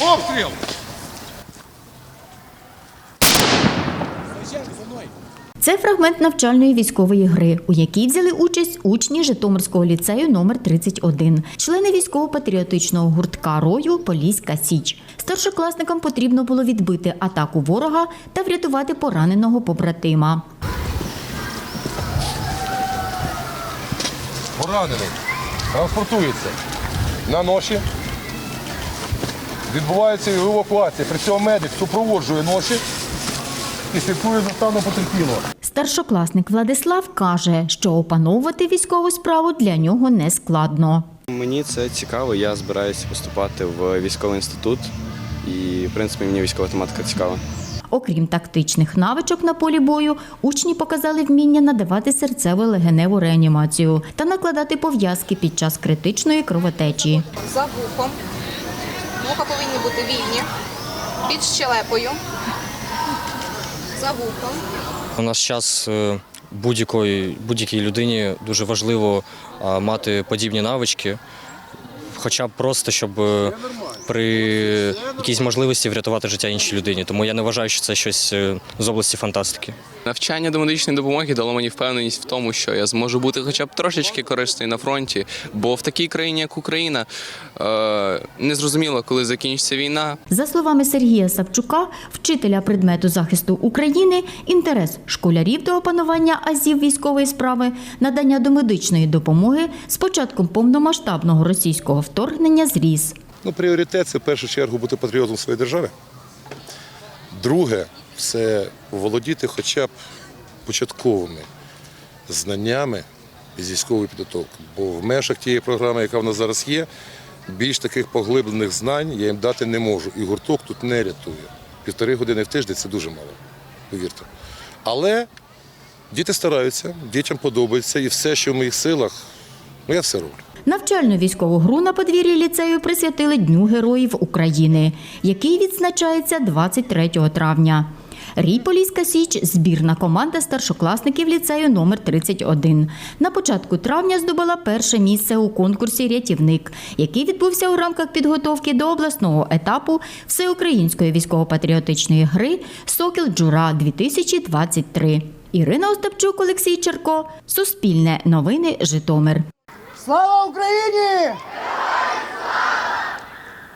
Обстріл! Це фрагмент навчальної військової гри, у якій взяли участь учні Житомирського ліцею номер 31 члени військово-патріотичного гуртка рою Поліська Січ. Старшокласникам потрібно було відбити атаку ворога та врятувати пораненого побратима. Поранений. Транспортується на ноші. Відбувається його евакуація. При цьому медик супроводжує ноші і слідкує за станом потерпілого. Старшокласник Владислав каже, що опановувати військову справу для нього не складно. Мені це цікаво. Я збираюся поступати в військовий інститут, і в принципі мені військова тематика цікава. Окрім тактичних навичок на полі бою, учні показали вміння надавати серцево-легеневу реанімацію та накладати пов'язки під час критичної кровотечі. за вухом. Вуха повинні бути вільні, під щелепою, за вухом. У нас час е, будь-якій людині дуже важливо мати подібні навички, хоча б просто щоб е, при якійсь можливості врятувати життя іншій людині. Тому я не вважаю, що це щось е, з області фантастики. Навчання до медичної допомоги дало мені впевненість в тому, що я зможу бути хоча б трошечки корисною на фронті, бо в такій країні, як Україна, е, незрозуміло, коли закінчиться війна. За словами Сергія Савчука, вчителя предмету захисту України, інтерес школярів до опанування азів військової справи, надання домедичної допомоги з початком повномасштабного російського вторгнення зріс. Ну, пріоритет це в першу чергу бути патріотом своєї держави. Друге це володіти хоча б початковими знаннями з військової підготовки. Бо в межах тієї програми, яка в нас зараз є, більш таких поглиблених знань я їм дати не можу. І гурток тут не рятує. Півтори години в тиждень це дуже мало, повірте. Але діти стараються, дітям подобається, і все, що в моїх силах, ну я все роблю. Навчальну військову гру на подвір'ї ліцею присвятили Дню Героїв України, який відзначається 23 травня. Рій Поліська Січ збірна команда старшокласників ліцею номер 31 На початку травня здобула перше місце у конкурсі Рятівник, який відбувся у рамках підготовки до обласного етапу всеукраїнської військово-патріотичної гри Сокіл Джура 2023 Ірина Остапчук, Олексій Черко, Суспільне новини, Житомир. Слава Україні!